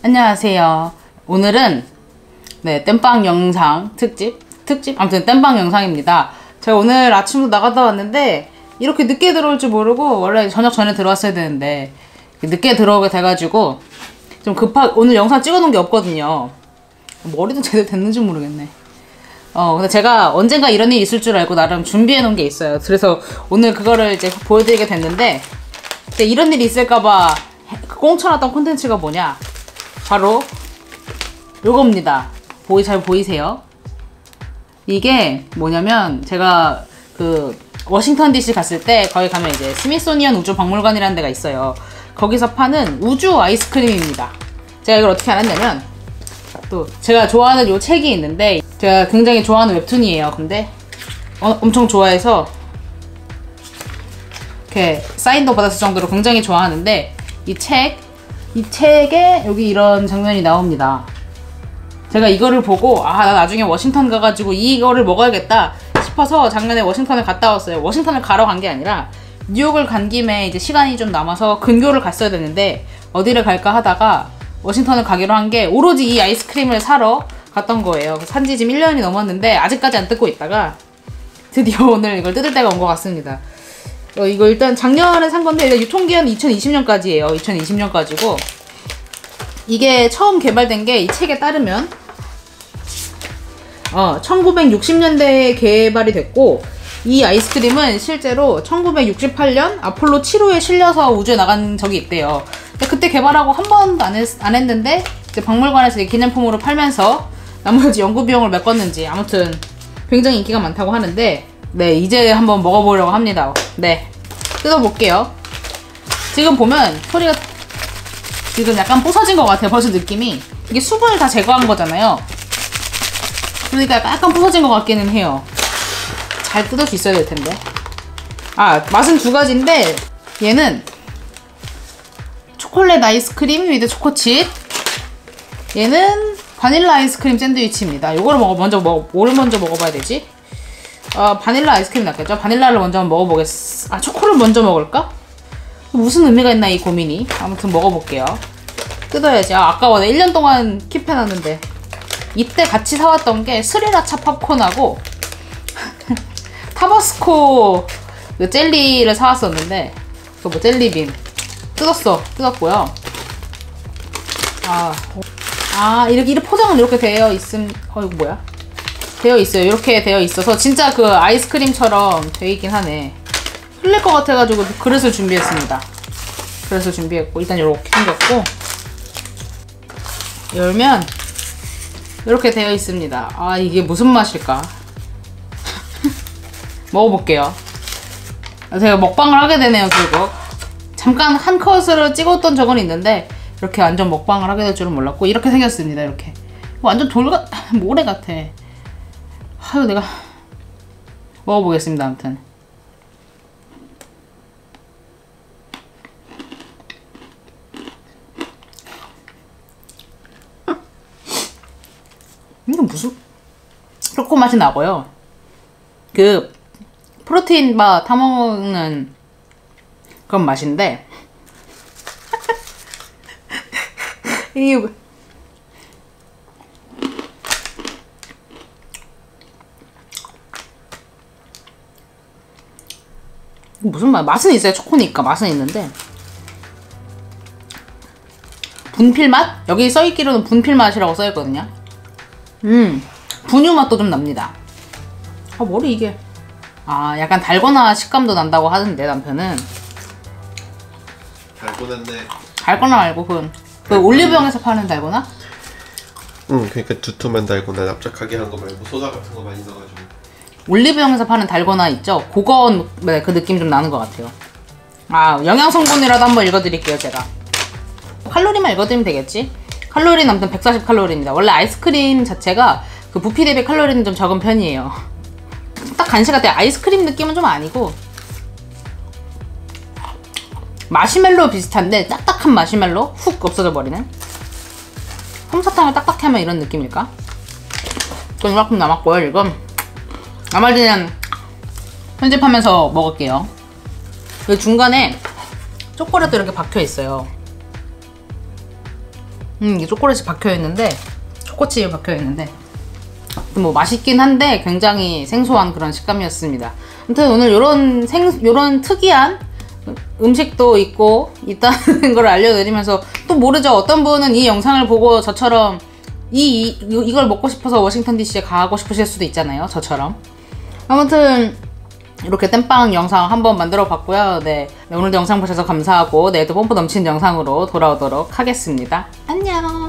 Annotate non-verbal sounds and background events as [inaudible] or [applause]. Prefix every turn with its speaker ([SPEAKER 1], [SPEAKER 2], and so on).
[SPEAKER 1] 안녕하세요. 오늘은 네 땜빵 영상 특집 특집 아무튼 땜빵 영상입니다. 제가 오늘 아침부터 나갔다 왔는데 이렇게 늦게 들어올 줄 모르고 원래 저녁 전에 들어왔어야 되는데 늦게 들어오게 돼가지고 좀 급하 오늘 영상 찍어놓은 게 없거든요. 머리도 제대로 됐는지 모르겠네. 어 근데 제가 언젠가 이런 일이 있을 줄 알고 나름 준비해 놓은 게 있어요. 그래서 오늘 그거를 이제 보여드리게 됐는데 이런 일이 있을까봐 꽁쳐놨던 콘텐츠가 뭐냐? 바로 요겁니다. 보이 잘 보이세요? 이게 뭐냐면 제가 그 워싱턴 DC 갔을 때 거기 가면 이제 스미소니언 우주 박물관이라는 데가 있어요. 거기서 파는 우주 아이스크림입니다. 제가 이걸 어떻게 알았냐면 또 제가 좋아하는 요 책이 있는데 제가 굉장히 좋아하는 웹툰이에요. 근데 어, 엄청 좋아해서 이렇게 사인도 받았을 정도로 굉장히 좋아하는데 이 책, 이 책에 여기 이런 장면이 나옵니다. 제가 이거를 보고 아 나 나중에 워싱턴 가가지고 이거를 먹어야겠다 싶어서 작년에 워싱턴을 갔다 왔어요. 워싱턴을 가러 간 게 아니라 뉴욕을 간 김에 이제 시간이 좀 남아서 근교를 갔어야 되는데 어디를 갈까 하다가 워싱턴을 가기로 한 게 오로지 이 아이스크림을 사러 갔던 거예요. 산지 지금 1년이 넘었는데 아직까지 안 뜯고 있다가 드디어 오늘 이걸 뜯을 때가 온 것 같습니다. 어, 이거 일단 작년에 산 건데 일단 유통기한은 2020년까지예요. 2020년까지고 이게 처음 개발된 게 이 책에 따르면 어, 1960년대에 개발이 됐고 이 아이스크림은 실제로 1968년 아폴로 7호에 실려서 우주에 나간 적이 있대요. 그때 개발하고 한 번도 안, 했, 안 했는데 이제 박물관에서 기념품으로 팔면서 나머지 연구 비용을 메꿨는지 아무튼 굉장히 인기가 많다고 하는데 네 이제 한번 먹어보려고 합니다. 네 뜯어볼게요. 지금 보면 소리가 지금 약간 부서진 것 같아요. 벌써 느낌이 이게 수분을 다 제거한 거잖아요. 그러니까 약간 부서진 것 같기는 해요. 잘 뜯을 수 있어야 될 텐데. 아, 맛은 두 가지인데, 얘는 초콜릿 아이스크림 위드 초코칩. 얘는 바닐라 아이스크림 샌드위치입니다. 먹어, 먼저 먹어, 뭐를 먼저 먹어봐야 되지? 아, 바닐라 아이스크림 낫겠죠? 바닐라를 먼저 한번 먹어보겠어. 아, 초코를 먼저 먹을까? 무슨 의미가 있나, 이 고민이. 아무튼 먹어볼게요. 뜯어야지. 아, 아까워. 1년 동안 킵해놨는데. 이때 같이 사왔던 게 스리라차 팝콘하고 [laughs] 타바스코 그 젤리를 사왔었는데 그뭐 젤리빔 뜯었어 뜯었고요 아, 아 이렇게, 이렇게 포장은 이렇게 되어 있음 어 이거 뭐야 되어 있어요 이렇게 되어 있어서 진짜 그 아이스크림처럼 되어 있긴 하네 흘릴 것 같아가지고 그릇을 준비했습니다 그릇을 준비했고 일단 이렇게 생겼고 열면 이렇게 되어 있습니다. 아 이게 무슨 맛일까? [laughs] 먹어볼게요. 제가 먹방을 하게 되네요 결국. 잠깐 한 컷으로 찍었던 적은 있는데 이렇게 완전 먹방을 하게 될 줄은 몰랐고 이렇게 생겼습니다 이렇게. 완전 돌 같, [laughs] 모래 같아. 아유 내가 먹어보겠습니다 아무튼. 이게 무슨 초코 맛이 나고요. 그 프로테인 바 타먹는 그런 맛인데 [laughs] 이게 무슨 맛? 맛은 있어요. 초코니까 맛은 있는데 분필 맛? 여기 써있기로는 분필 맛이라고 써있거든요. 음, 분유 맛도 좀 납니다. 아, 머리 이게. 아, 약간 달거나 식감도 난다고 하던데, 남편은.
[SPEAKER 2] 달고나인데
[SPEAKER 1] 달거나 말고, 그, 그 올리브영에서 파는 달거나?
[SPEAKER 2] 응 그러니까 두툼한 달고나 납작하게 한 거 말고 소다 같은 거 많이 넣어가지고
[SPEAKER 1] 올리브영에서 파는 달거나 있죠? 그건, 네, 그 느낌 좀 나는 것 같아요. 아, 영양 성분이라도 한번 읽어드릴게요, 제가. 칼로리만 읽어드리면 되겠지? 칼로리는 아무튼 140 칼로리입니다. 원래 아이스크림 자체가 그 부피 대비 칼로리는 좀 적은 편이에요. 딱 간식 같아요. 아이스크림 느낌은 좀 아니고 마시멜로 비슷한데 딱딱한 마시멜로 훅 없어져 버리는 솜사탕을 딱딱히 하면 이런 느낌일까? 또 이만큼 남았고요 지금 나머지는 편집하면서 먹을게요 그 중간에 초콜릿도 이렇게 박혀 있어요 음, 이게 초콜릿이 박혀 있는데 초코칩이 박혀 있는데 뭐 맛있긴 한데 굉장히 생소한 그런 식감이었습니다. 아무튼 오늘 요런 생 요런 특이한 음식도 있고 있다는 [laughs] 걸 알려드리면서 또 모르죠. 어떤 분은 이 영상을 보고 저처럼 이, 이 이걸 먹고 싶어서 워싱턴 DC에 가고 싶으실 수도 있잖아요. 저처럼. 아무튼 이렇게 땜빵 영상 한번 만들어 봤고요. 네. 네, 오늘도 영상 보셔서 감사하고 내일도 pom프 넘치는 영상으로 돌아오도록 하겠습니다. 안녕.